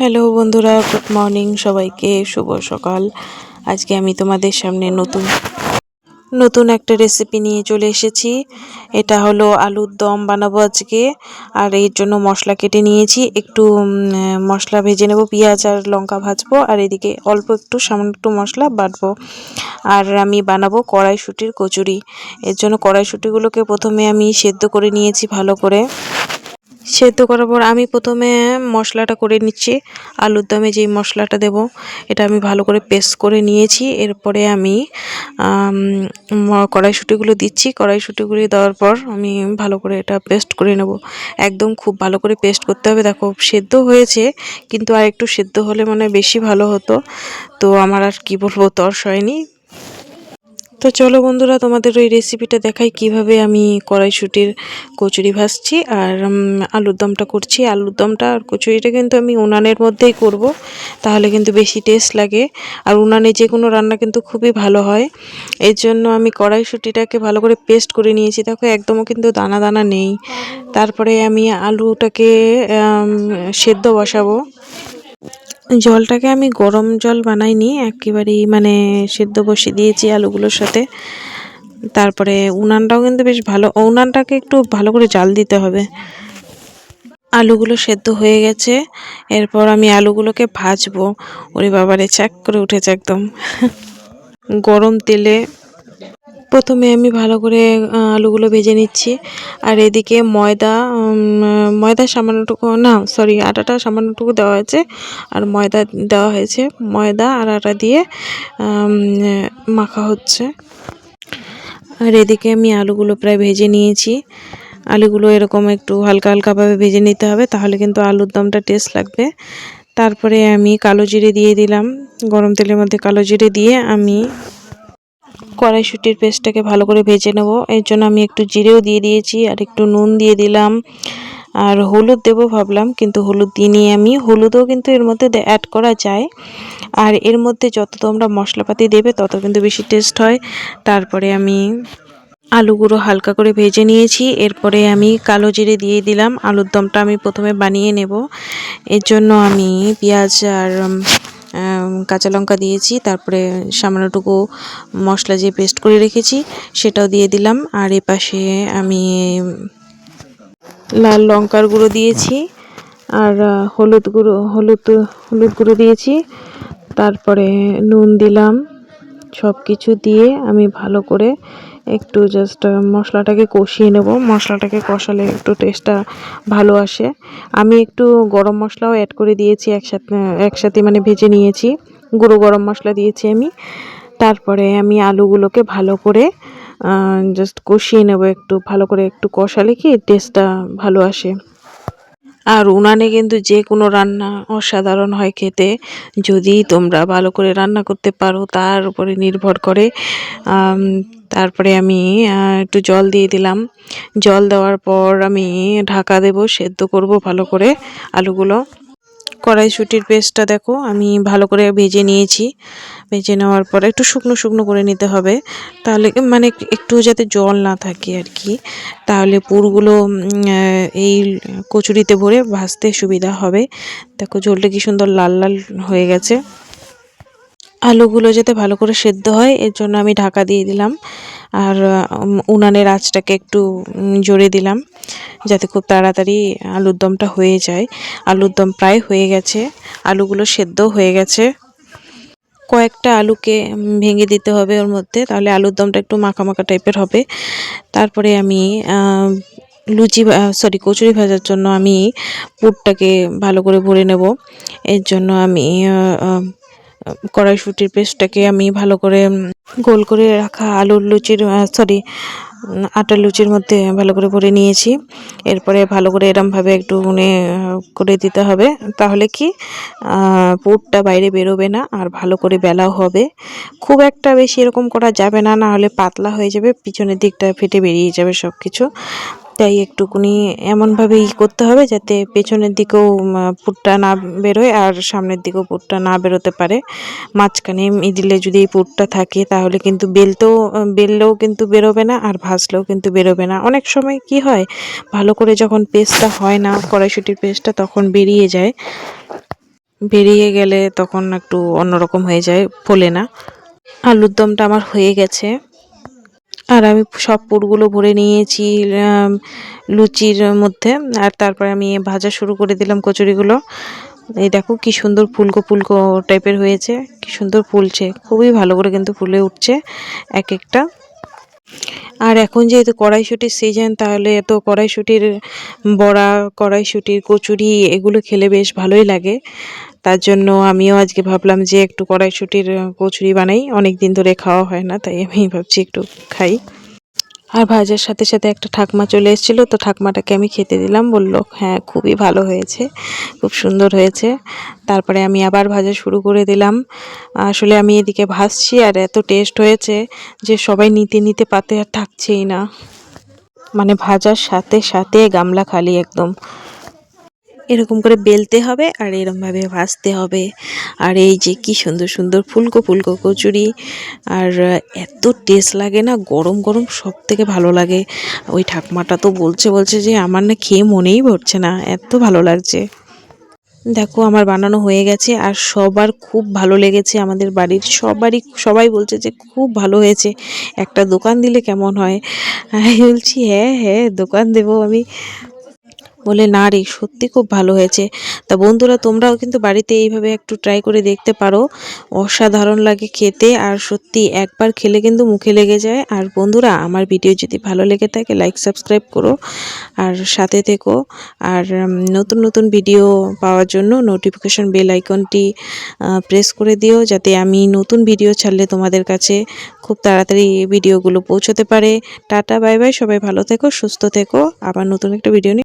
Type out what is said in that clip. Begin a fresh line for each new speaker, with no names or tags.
Hello বন্ধুরা, good morning সবাইকে, শুভ সকাল। আজকে আমি তোমাদের সামনে নতুন নতুন একটা রেসিপি নিয়ে চলে এসেছি। এটা হলো আলুর দম বানাবো আজকে, আর এর জন্য মশলা কেটে নিয়েছি। একটু মশলা ভেজে নেব, পেঁয়াজ আর লঙ্কা ভাজবো, আর এদিকে অল্প একটু, সামান্য একটু মশলা বাটবো। আর আমি বানাবো কড়াইশুটির কচুরি। এর জন্য কড়াইশুটিগুলোকে প্রথমে আমি সেদ্ধ করে নিয়েছি ভালো করে। সেদ্ধ করার পর আমি প্রথমে মশলাটা করে নিচ্ছি। আলুর দমে যেই মশলাটা দেব, এটা আমি ভালো করে পেস্ট করে নিয়েছি। এরপরে আমি কড়াইশুঁটিগুলো দিচ্ছি। কড়াইশুঁটিগুলি দেওয়ার পর আমি ভালো করে এটা পেস্ট করে নেব। একদম খুব ভালো করে পেস্ট করতে হবে। দেখো, সেদ্ধ হয়েছে, কিন্তু আর একটু সেদ্ধ হলে মানে বেশি ভালো হতো। তো আমার আর কি বলব তর্স হয়নি তো চলো বন্ধুরা, তোমাদের ওই রেসিপিটা দেখাই কীভাবে আমি কড়াইশুটির কচুরি ভাজছি আর আলুর দমটা করছি। আলুর দমটা আর কচুরিটা কিন্তু আমি উনানের মধ্যেই করব, তাহলে কিন্তু বেশি টেস্ট লাগে। আর উনানে যে কোনো রান্না কিন্তু খুবই ভালো হয়। এর জন্য আমি কড়াইশুটিটাকে ভালো করে পেস্ট করে নিয়েছি। দেখো, একদমও কিন্তু দানা দানা নেই। তারপরে আমি আলুটাকে সেদ্ধ বসাবো। জলটাকে আমি গরম জল বানাইনি, একেবারেই মানে সেদ্ধ বসিয়ে দিয়েছি আলুগুলোর সাথে। তারপরে উনানটাও কিন্তু বেশ ভালো, উনানটাকে একটু ভালো করে জাল দিতে হবে। আলুগুলো সেদ্ধ হয়ে গেছে, এরপর আমি আলুগুলোকে ভাজবো। ওরে বাবারে চাক করে উঠেছে একদম। গরম তেলে প্রথমে আমি ভালো করে আলুগুলো ভেজে নিচ্ছি। আর এদিকে ময়দা ময়দা সামান্যটুকু, না সরি আটাটা সামান্যটুকু দেওয়া হয়েছে। আর ময়দা দেওয়া হয়েছে। ময়দা আর আটা দিয়ে মাখা হচ্ছে। আর এদিকে আমি আলুগুলো প্রায় ভেজে নিয়েছি। আলুগুলো এরকম একটু হালকা হালকাভাবে ভেজে নিতে হবে, তাহলে কিন্তু আলুর দমটা টেস্ট লাগবে। তারপরে আমি কালো জিরে দিয়ে দিলাম। গরম তেলের মধ্যে কালো জিরে দিয়ে আমি কড়াইশুটির পেস্টটাকে ভালো করে ভেজে নেব। এর জন্য আমি একটু জিরেও দিয়ে দিয়েছি আর একটু নুন দিয়ে দিলাম। আর হলুদ দেবো ভাবলাম, কিন্তু হলুদ দিইনি আমি। হলুদও কিন্তু এর মধ্যে অ্যাড করা যায়। আর এর মধ্যে যত তোমরা মশলাপাতি দেবে, তত কিন্তু বেশি টেস্ট হয়। তারপরে আমি আলুগুলো হালকা করে ভেজে নিয়েছি। এরপরে আমি কালো জিরে দিয়ে দিলাম। আলুর দমটা আমি প্রথমে বানিয়ে নেব। এর জন্য আমি পেঁয়াজ আর কাঁচা লঙ্কা দিয়েছি, তারপরে সামান্যটুকু মশলা যে পেস্ট করে রেখেছি সেটাও দিয়ে দিলাম। আর এপাশে আমি লাল লঙ্কার গুঁড়ো দিয়েছি, আর হলুদ গুঁড়ো, হলুদ হলুদ গুঁড়ো দিয়েছি। তারপরে নুন দিলাম সব কিছু দিয়ে আমি ভালো করে একটু জাস্ট মশলাটাকে কষিয়ে নেব। মশলাটাকে কষালে একটু টেস্টটা ভালো আসে। আমি একটু গরম মশলাও অ্যাড করে দিয়েছি, একসাথে একসাথে মানে ভেজে নিয়েছি। গুঁড়ো গরম মশলা দিয়েছি আমি। তারপরে আমি আলুগুলোকে ভালো করে জাস্ট কষিয়ে নেব একটু। ভালো করে একটু কষালে কি টেস্টটা ভালো আসে। আর উনানে কিন্তু যে কোনো রান্না অসাধারণ হয় খেতে। যদি তোমরা ভালো করে রান্না করতে পারো, তার উপরে নির্ভর করে। তারপরে আমি একটু জল দিয়ে দিলাম। জল দেওয়ার পর আমি ঢাকা দেব, সেদ্ধ করব ভালো করে আলুগুলো। কড়াইশুটির পেস্টটা দেখো, আমি ভালো করে ভেজে নিয়েছি। ভেজে নেওয়ার পর একটু শুকনো শুকনো করে নিতে হবে। তাহলে মানে একটু যাতে জল না থাকে আর কি। তাহলে পুরগুলো এই কচুরিতে ভরে ভাজতে সুবিধা হবে। দেখো ঝোলটা কি সুন্দর লাল লাল হয়ে গেছে। আলুগুলো যাতে ভালো করে সেদ্ধ হয়, এর জন্য আমি ঢাকা দিয়ে দিলাম। আর উনানের আঁচটাকে একটু জোরে দিলাম যাতে খুব তাড়াতাড়ি আলুর দমটা হয়ে যায়। আলুর দম প্রায় হয়ে গেছে, আলুগুলো সেদ্ধ হয়ে গেছে। কয়েকটা আলুকে ভেঙে দিতে হবে ওর মধ্যে, তাহলে আলুর দমটা একটু মাখা মাখা টাইপের হবে। তারপরে আমি লুচি সরি কচুরি ভাজার জন্য আমি পুরটাকে ভালো করে ভরে নেব। এর জন্য আমি কড়াইশুটির পেস্টটাকে আমি ভালো করে গোল করে রাখা আলুর লুচির সরি আটার লুচির মধ্যে ভালো করে ভরে নিয়েছি। এরপরে ভালো করে এরমভাবে একটু মানে করে দিতে হবে। তাহলে কি পুরটা বাইরে বেরোবে না আর ভালো করে বেলাও হবে। খুব একটা বেশি এরকম করা যাবে না না হলে পাতলা হয়ে যাবে, পিছনের দিকটা ফেটে বেরিয়ে যাবে সব কিছু তাই একটুকুনি এমনভাবেই করতে হবে যাতে পেছনের দিকেও পুরটা না বেরোয় আর সামনের দিকেও পুরটা না বেরোতে পারে। মাঝখানে মিডিলে যদি এই পুরটা থাকে তাহলে কিন্তু বেলতেও, বেললেও কিন্তু বেরোবে না আর ভাজলেও কিন্তু বেরোবে না। অনেক সময় কি হয়, ভালো করে যখন পেস্টটা হয় না, কড়াইশুটির পেস্টটা তখন বেরিয়ে যায়। বেরিয়ে গেলে তখন একটু অন্যরকম হয়ে যায়, ফোলে না। আলুর দমটা আমার হয়ে গেছে। আর আমি সব পুরগুলো ভরে নিয়েছি লুচির মধ্যে। আর তারপরে আমি ভাজা শুরু করে দিলাম কচুরিগুলো। এই দেখো কি সুন্দর ফুলকো ফুলকো টাইপের হয়েছে, কি সুন্দর ফুলছে। খুবই ভালো করে কিন্তু ফুলে উঠছে এক একটা। আর এখন যেহেতু কড়াইশুঁটির সিজন তাহলে এত কড়াইশুঁটির বড়া, কড়াইশুঁটির কচুরি এগুলো খেলে বেশ ভালোই লাগে। তার জন্য আমিও আজকে ভাবলাম যে একটু কড়াইশুঁটির কচুরি বানাই। অনেক দিন ধরে খাওয়া হয় না, তাই আমি ভাবছি একটু খাই। আর ভাজার সাথে সাথে একটা ঠাকমা চলে এসেছিল, তো ঠাকমাটাকে আমি খেতে দিলাম। বলল হ্যাঁ খুবই ভালো হয়েছে, খুব সুন্দর হয়েছে। তারপরে আমি আবার ভাজা শুরু করে দিলাম। আসলে আমি এদিকে ভাজছি আর এত টেস্ট হয়েছে যে সবাই নিতে নিতে পাতে আর থাকছেই না। মানে ভাজার সাথে সাথে গামলা খালি একদম। এরকম করে বেলতে হবে আর এরমভাবে ভাজতে হবে। আর এই যে কি সুন্দর সুন্দর ফুলকো ফুলকো কচুরি, আর এত টেস্ট লাগে না, গরম গরম সব থেকে ভালো লাগে। ওই ঠাকমাটা তো বলছে বলছে যে আমার না খেয়ে মনেই ভরছে না, এত ভালো লাগছে। দেখো আমার বানানো হয়ে গেছে আর সবার খুব ভালো লেগেছে আমাদের বাড়ির সবারই, সবাই বলছে যে খুব ভালো হয়েছে। একটা দোকান দিলে কেমন হয়? আমি বলছি হ্যাঁ হ্যাঁ দোকান দেবো আমি। বলে, না রে, সত্যি খুব ভালো হয়েছে। তা বন্ধুরা, তোমরাও কিন্তু বাড়িতে এইভাবে একটু ট্রাই করে দেখতে পারো। অসাধারণ লাগে খেতে আর সত্যি একবার খেলে কিন্তু মুখে লেগে যায়। আর বন্ধুরা, আমার ভিডিও যদি ভালো লেগে থাকে লাইক সাবস্ক্রাইব করো আর সাথে থেকো। আর নতুন নতুন ভিডিও পাওয়ার জন্য নোটিফিকেশন বেল আইকনটি প্রেস করে দিও, যাতে আমি নতুন ভিডিও ছাড়লে তোমাদের কাছে খুব তাড়াতাড়ি ভিডিওগুলো পৌঁছতে পারে। টাটা বাই বাই সবাই ভালো থেকো, সুস্থ থেকো। আবার নতুন একটা ভিডিও